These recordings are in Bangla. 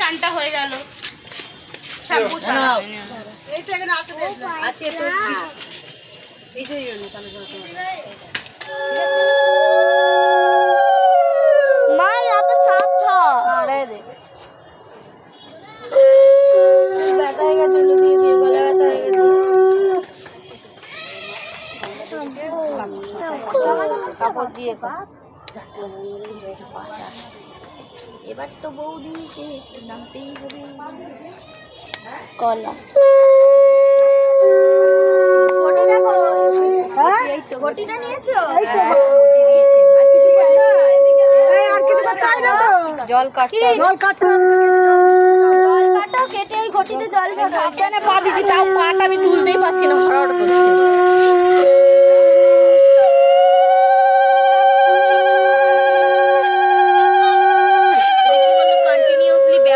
চানটা হয়ে গেল শ্যাম্পু ছাড়া আছে তো কাপড় দিয়ে এবার তো বৌদিকে একটু নামতেই হবে। কলা। ঘটিটা হ্যাঁ? নিয়েছো? জল কাটতে জল কাটো কেটে এই ঘটিতে জল ভরা সাবধানে পা দিচ্ছি তাও পাটা আমি তুলতেই পারছি না ফরওয়ার্ড করছে।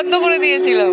বন্ধ করে দিয়েছিলাম।